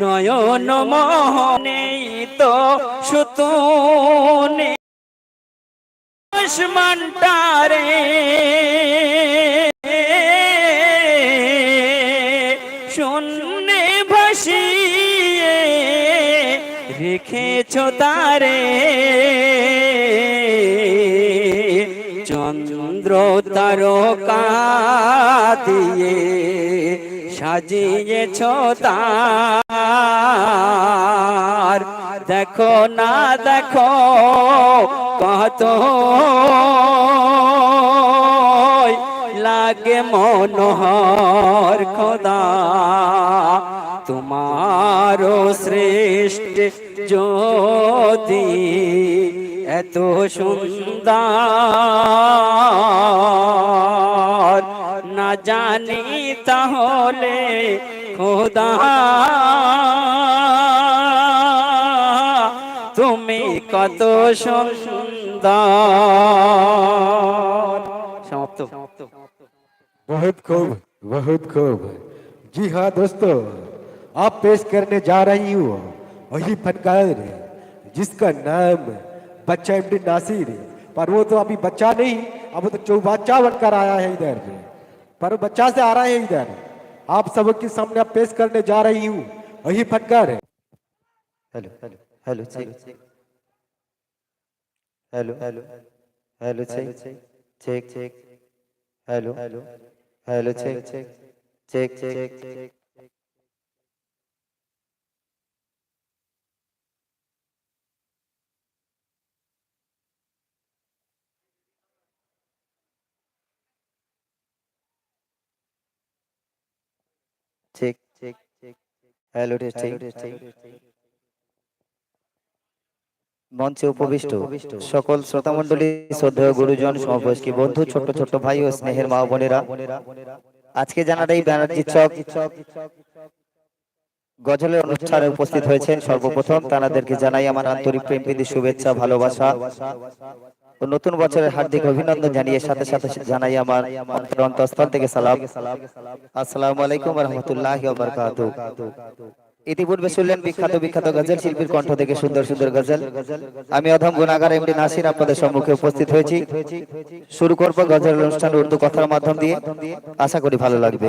নয়ন মোহনে তো সুতুনে আসমানটারে শূন্যে ভাসিয়ে রেখেছ তারে। চন্দ্র তারকা দিয়ে সাজিয়েছ তার দেখো না দেখো কত লাগে মনোহর খোদা। তোমারও শ্রেষ্ঠ জ্যোতি এত সুন্দর। জানি তাহলে খোদা তুমি কত সুন্দর সমাপ্ত बहुत खूब बहुत खूब जी हाँ दोस्तों आप पेश करने जा रही हूँ वही फनकार जिसका नाम बच्चा एमडी नासिर है। पर वो तो अभी बच्चा नहीं अब वो तो चौबाचा बनकर आया है इधर पर बच्चा से आ रहा है इधर। आप सबके सामने आप पेश करने जा रही हूँ। वही फटकार है। Hello hello hello check. Hello hello hello check. Check. Check hello hello hello check check check. Check. Check check check hello testing মঞ্চে উপবিষ্ট সকল শ্রোতামণ্ডলী শ্রদ্ধেয় গুরুজন সমবয়স্ক বন্ধু ছোট ছোট ভাই ও স্নেহের মা বোনেরা। আজকে জানাটাই ব্যানার্জি চক। গজলের অনুষ্ঠানে উপস্থিত হয়েছেন সর্বপ্রথম তাদেরকে জানাই আমার আন্তরিক প্রেম, প্রীতি, শুভেচ্ছা, ভালোবাসা। ও নতুন বছরের হার্দিক অভিনন্দন জানিয়ে সাথে সাথে জানাই আমার অন্তর অন্তঃস্থল থেকে সালাম। আসসালামু আলাইকুম রহমতুল্লাহ বারকাতু ইতিপূর্বে শুনলেন বিখ্যাত বিখ্যাত গজল, শিল্পীর কণ্ঠ থেকে সুন্দর সুন্দর গজল। আমি অধম গুণাগার এমডি নাসির আপনাদের সম্মুখে উপস্থিত হয়েছি। শুরু করব গজল অনুষ্ঠান উর্দু কথার মাধ্যম দিয়ে। আশা করি ভালো লাগবে।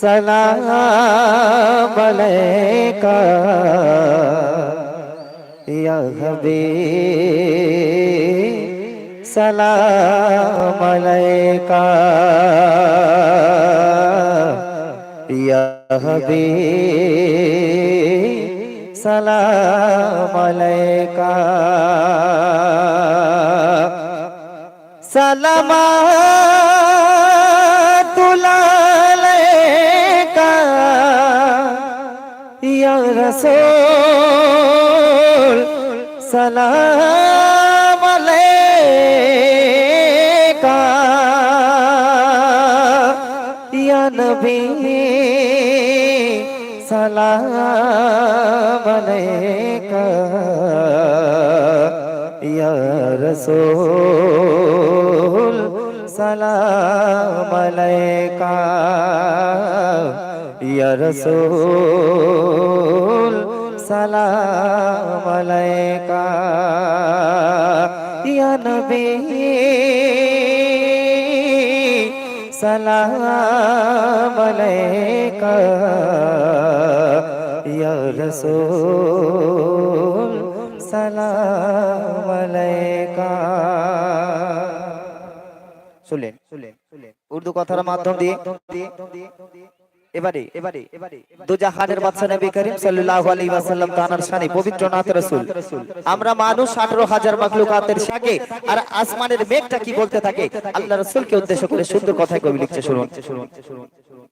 সালাম আলাইকা ইয়া হাবিব সালাম আলাইকা ইয়া হাবিব সালাম আলাইকা সালামাতুলালাইকা রাসূল সালাম আলাইকা। ইয়া নবী সালাম আলাইকা। ইয়া রাসূল সালাম আলাইকা। রাসূল, সালাম আলাইকা। ইয়া নবী, সালাম আলাইকা। ইয়া রাসূল, সালাম আলাইকা। শুনলেন উর্দু কথার মাধ্যম দিয়ে এবারে এবারে এবারে দুজাহানের বাদশা নবী করিম সাল্লাল্লাহু আলাইহি ওয়াসাল্লাম তানার শানে পবিত্র নাত রাসূল। আমরা মানুষ 18000 মাখলুকাতের সাথে আর আসমানের মেঘটা কি বলতে থাকে? আল্লাহ রাসূলকে উদ্দেশ্য করে সুন্দর কথায় কবি লিখছে, শুনুন।